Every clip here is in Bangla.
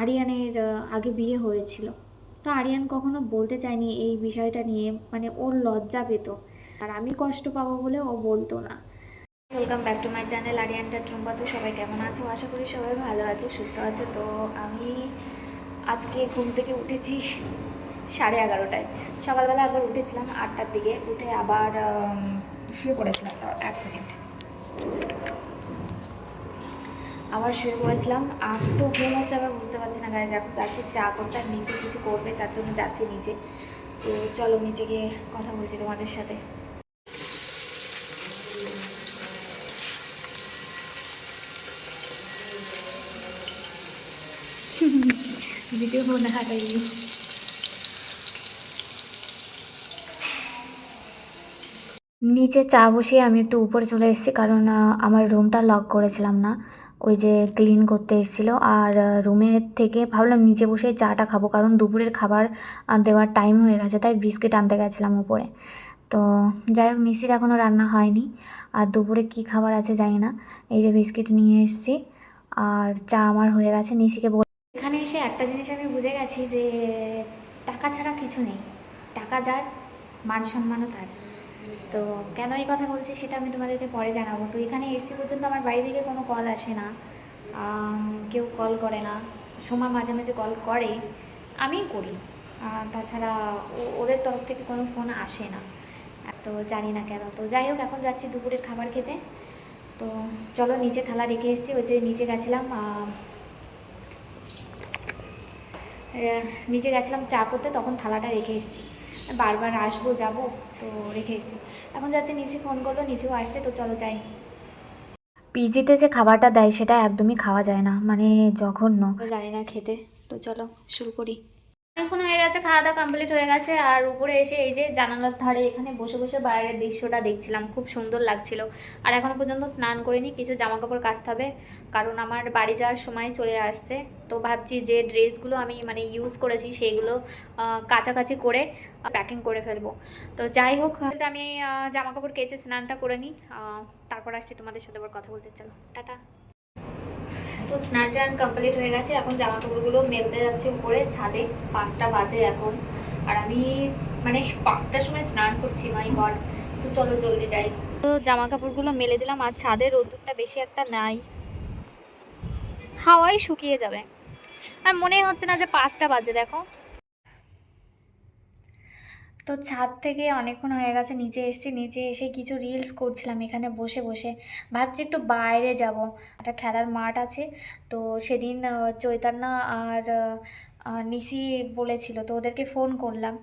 আরিয়ানের আগে বিয়ে হয়েছিল। তো আরিয়ান কখনো বলতে চায়নি এই বিষয়টা নিয়ে মানে ওর লজ্জা পেত। আর আমি কষ্ট পাবো বলে ও বলতো না। Welcome back to my channel আরিয়ানটা ট্রুম্পা। তো সবাই কেমন আছো? আশা করি সবাই ভালো আছো, সুস্থ আছো। তো আমি আজকে ঘুম থেকে উঠেছি সাড়ে এগারোটায়। সকালবেলা একবার উঠেছিলাম আটটার দিকে। উঠে আবার শুয়ে পড়েছিলাম। তাও এক সেকেন্ড আবার শুয়ে পড়েছিলাম আর তো ঘুম হচ্ছে, আবার বুঝতে পারছি না গায়ে এখন যাচ্ছি, চা করতে নিচে কিছু করবে, তার জন্য যাচ্ছি নিচে। তো চলো নিচে গিয়ে কথা বলছি তোমাদের সাথে। ভিডিও মনে হারাই নিচে চা বসিয়ে আমি একটু উপরে চলে এসেছি, কারণ আমার রুমটা লক করেছিলাম না। ওই যে ক্লিন করতে এসেছিল। আর রুমের থেকে ভাবলাম নিচে বসে চাটা খাব, কারণ দুপুরের খাবার দেওয়ার টাইম হয়ে গেছে, তাই বিস্কিট আনতে গেছিলাম উপরে। তো, যাই হোক, নিশির এখনও রান্না হয়নি। আর দুপুরে কি খাবার আছে জানি না। এই যে বিস্কিট নিয়ে এসেছি। আর চা আমার হয়ে গেছে, নিশিকে বল এখানে এসে একটা জিনিস আমি বুঝে গেছি যে, টাকা ছাড়া কিছু নেই। টাকা যার, মান সম্মানও তার। তো কেন এই কথা বলছি সেটা আমি তোমাদেরকে পরে জানাব। তো এখানে এসছি পর্যন্ত আমার বাড়ি থেকে কোনো কল আসে না। কেউ কল করে না। সোমা মাঝে মাঝে কল করে আমিই করি। তাছাড়া ওদের তরফ থেকে কোনো ফোন আসে না। তো জানি না কেন। তো যাই হোক, এখন যাচ্ছি দুপুরের খাবার খেতে। তো চলো নিচে থালা রেখে এসেছি। ওই যে নিচে গেছিলাম নিচে গেছিলাম চা করতে। তখন থালাটা রেখে এসেছি। বারবার আসব যাব তো রেখে এসেছি। এখন যাচ্ছে নিশি ফোন করল নিশিও আসছে তো চলো যাই। পিজিতে যে খাবারটা দেয় সেটা একদমই খাওয়া যায় না। মানে জঘন্য। জানি না খেতে তো চলো শুরু করি। এখন হয়ে গেছে খাওয়া দাওয়া কমপ্লিট হয়ে গেছে। আর উপরে এসে এই যে জানালার ধারে এখানে বসে বসে বাইরের দৃশ্যটা দেখছিলাম, খুব সুন্দর লাগছিল। আর এখনও পর্যন্ত স্নান করিনি, কিছু জামা কাপড় কাচতে হবে, কারণ আমার বাড়ি যাওয়ার সময় চলে আসছে। তো ভাবছি যে ড্রেসগুলো আমি মানে ইউজ করেছি সেইগুলো কাছাকাছি করে প্যাকিং করে ফেলব। তো যাই হোক আমি জামা কাপড় কেচে স্নানটা করে নিই। তারপর আসছি তোমাদের সাথে আবার কথা বলতে, চলো, টাটা। তো স্নান টান কমপ্লিট হয়ে গেছে। এখন জামা কাপড়গুলো মেলতে যাচ্ছে উপরে। ছাদে পাঁচটা বাজে এখন। আর আমি মানে পাঁচটার সময় স্নান করছি মাই গড তো চলো জলদি যাই। তো জামা কাপড়গুলো মেলে দিলাম। আর ছাদে রোদ্দুরটা বেশি একটা নাই। হাওয়াই শুকিয়ে যাবে। আর মনে হচ্ছে না যে পাঁচটা বাজে, দেখো। তো ছাদ থেকে অনেকক্ষণ হয়ে গেছে নিচে এসেছি নিচে এসে কিছু রিলস করছিলাম এখানে বসে বসে। ভাবছি একটু বাইরে যাব। একটা খেলার মাঠ আছে, তো সেদিন চৈতান্য আর নিশি বলেছিল, তো ওদেরকে ফোন করলাম।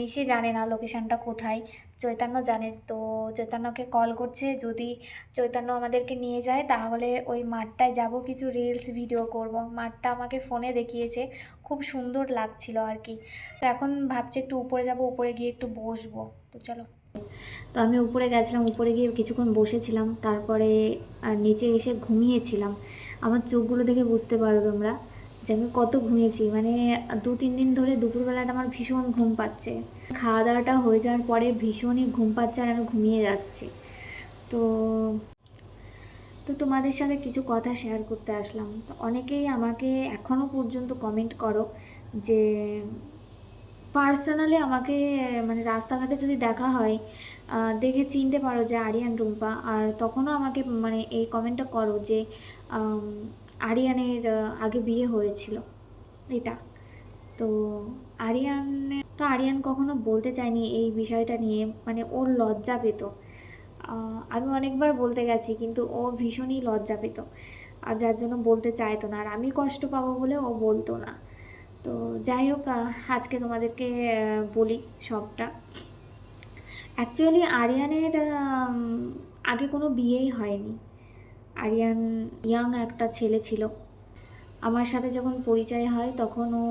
নিশি জানে না লোকেশানটা কোথায়। চৈতন্য জানে, তো চৈতন্যকে কল করছে, যদি চৈতন্য আমাদেরকে নিয়ে যায়, তাহলে ওই মাঠটায় যাব, কিছু রিলস ভিডিও করব। মাঠটা আমাকে ফোনে দেখিয়েছে, খুব সুন্দর লাগছিল আর কি। তো এখন ভাবছি একটু উপরে যাব, উপরে গিয়ে একটু বসবো। তো চলো। তো আমি উপরে গেছিলাম, উপরে গিয়ে কিছুক্ষণ বসেছিলাম, তারপরে নিচে এসে ঘুমিয়েছিলাম। আমার চোখগুলো দেখে বুঝতে পারো তোমরা। যে আমি কত ঘুমিয়েছি। মানে দু, তিন দিন ধরে দুপুরবেলাটা আমার ভীষণ ঘুম পাচ্ছে। খাওয়া দাওয়াটা হয়ে যাওয়ার পরে ভীষণই ঘুম পাচ্ছে আর আমি ঘুমিয়ে যাচ্ছি। তো তো তোমাদের সাথে কিছু কথা শেয়ার করতে আসলাম। তো অনেকেই আমাকে এখনও পর্যন্ত কমেন্ট করো যে পার্সোনালি আমাকে মানে রাস্তাঘাটে যদি দেখা হয় দেখে চিনতে পারো যে আরিয়ান রুম্পা। আর তখনও আমাকে মানে এই কমেন্টটা করো যে আরিয়ানের আগে বিয়ে হয়েছিল। এটা। তো আরিয়ান তো আরিয়ান কখনো বলতে চায়নি এই বিষয়টা নিয়ে মানে ওর লজ্জা পেত। আমি অনেকবার বলতে গেছি, কিন্তু ও ভীষণই লজ্জা পেত। আর যার জন্য বলতে চাইতো না। আর আমি কষ্ট পাবো বলে ও বলতো না। তো যাই হোক আজকে তোমাদেরকে বলি সবটা। অ্যাকচুয়ালি আরিয়ানের আগে কোনো বিয়েই হয়নি। আরিয়ান ইয়াং একটা ছেলে ছিল। আমার সাথে যখন পরিচয় হয় তখন ও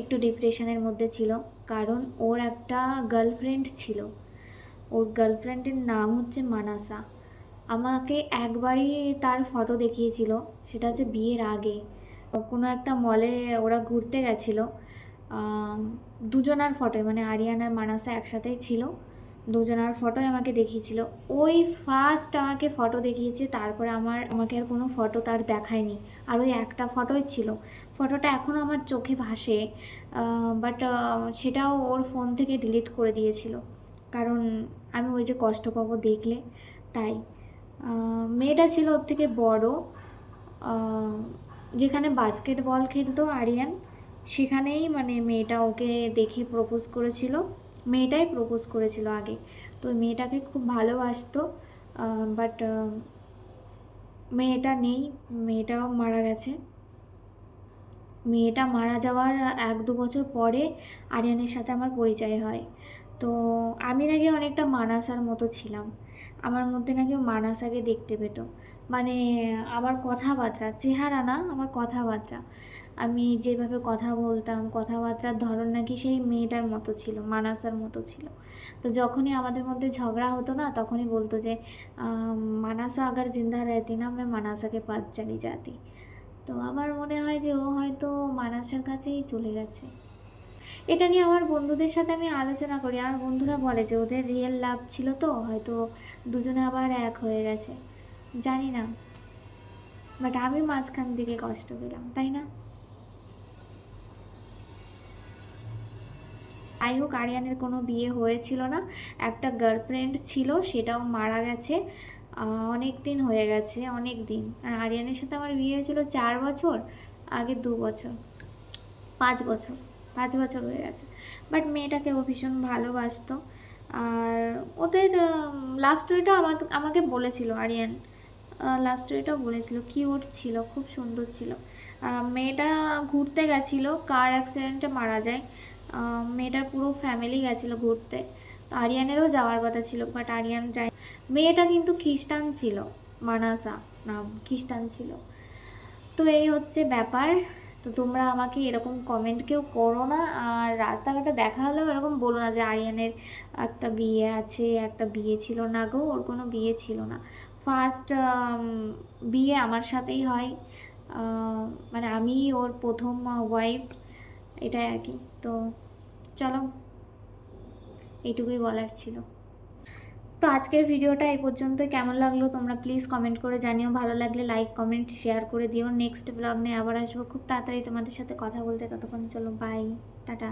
একটু ডিপ্রেশনের মধ্যে ছিল, কারণ ওর একটা গার্লফ্রেন্ড ছিল। ওর গার্লফ্রেন্ডের নাম হচ্ছে মানাসা। আমাকে একবারই তার ফটো দেখিয়েছিল, সেটা হচ্ছে বিয়ের আগে। কোনো একটা মলে ওরা ঘুরতে গেছিল দুজনার ফটো মানে আরিয়ান আর মানাসা একসাথেই ছিল। দুজনার ফটোই আমাকে দেখিয়েছিল। ওই ফার্স্ট আমাকে ফটো দেখিয়েছে, তারপরে আমার, আমাকে আর কোনো ফটো তার দেখায়নি। আর ওই একটা ফটোই ছিল। ফটোটা এখনও আমার চোখে ভাসে বাট সেটাও ওর ফোন থেকে ডিলিট করে দিয়েছিল। কারণ আমি ওই যে কষ্ট পাবো দেখলে, তাই। মেয়েটা ছিল ওর থেকে বড় যেখানে বাস্কেটবল খেলতো আরিয়ান, সেখানেই মানে মেয়েটা ওকে দেখে প্রপোজ করেছিল। মেয়েটাই প্রপোজ করেছিল আগে। তো মেয়েটাকে খুব ভালোবাসতো বাট মেয়েটা নেই, মেয়েটাও মারা গেছে। মেয়েটা মারা যাওয়ার এক দু বছর পরে আরিয়ানের সাথে আমার পরিচয় হয়। তো আমি আগে অনেকটা মানাসার মতো ছিলাম। আমার মধ্যে নাকি ও মানাসাকে দেখতে পেত। মানে আমার কথাবার্তা, চেহারা না, আমার কথাবার্তা। আমি যেভাবে কথা বলতাম, কথাবার্তার ধরন নাকি সেই মেয়েটার মতো ছিল, মানাসার মতো ছিল। তো যখনই আমাদের মধ্যে ঝগড়া হতো না, তখনই বলতো যে মানাসা আগার জিন্দা রেহতি না, আমি মানাসাকে পাত চালি যাতি। তো আমার মনে হয় যে ও হয়তো মানাসার কাছেই চলে গেছে। এটা নিয়ে আমার বন্ধুদের সাথে আমি আলোচনা করি। আমার বন্ধুরা বলে যে ওদের রিয়েল লাভ ছিল তো, হয়তো দুজনে আবার এক হয়ে গেছে। জানি না। বাট আমি মাঝখান দিকে কষ্ট পেলাম, তাই না? যাই হোক, আরিয়ানের কোনো বিয়ে হয়েছিল না। একটা গার্লফ্রেন্ড ছিল, সেটাও মারা গেছে। অনেক দিন হয়ে গেছে, অনেক দিন। আর আরিয়ানের সাথে আমার বিয়ে হয়েছিল চার বছর, আগে দু বছর, পাঁচ বছর। পাঁচ বছর হয়ে গেছে। বাট মেয়েটাকে ও ভীষণ ভালোবাসতো। আর ওদের লাভ স্টোরিটা আমাকে আমাকে বলেছিল, আরিয়ান। লাভ স্টোরিটাও বলেছিল। কিউট ছিল, খুব সুন্দর ছিল। মেয়েটা ঘুরতে গেছিল কার অ্যাক্সিডেন্টে মারা যায়। মেয়েটার পুরো ফ্যামিলি গেছিল ঘুরতে। তো আরিয়ানেরও যাওয়ার কথা ছিল বাট আরিয়ান যায়। মেয়েটা কিন্তু খ্রিস্টান ছিল, মানাসা নাম, খ্রিস্টান ছিল। তো এই হচ্ছে ব্যাপার। তো তোমরা আমাকে এরকম কমেন্ট কেউ করো না, আর রাস্তাঘাটে দেখা হলেও এরকম বলো না যে আরিয়ানের একটা বিয়ে আছে, একটা বিয়ে ছিল। না গো, ওর কোনো বিয়ে ছিল না। ফার্স্ট বিয়ে আমার সাথেই হয়। মানে আমি, ওর প্রথম ওয়াইফ এটাই আর কি। তো চলো, এইটুকুই বলার ছিল। তো আজকের ভিডিওটা এই পর্যন্ত। কেমন লাগল তোমরা প্লিজ কমেন্ট করে জানিও। ভালো লাগলে লাইক কমেন্ট শেয়ার করে দিও। নেক্সট ব্লগ নিয়ে আবার আসব। খুব তাড়াতাড়ি তোমাদের সাথে কথা বলতে। ততক্ষণ চলো বাই টাটা।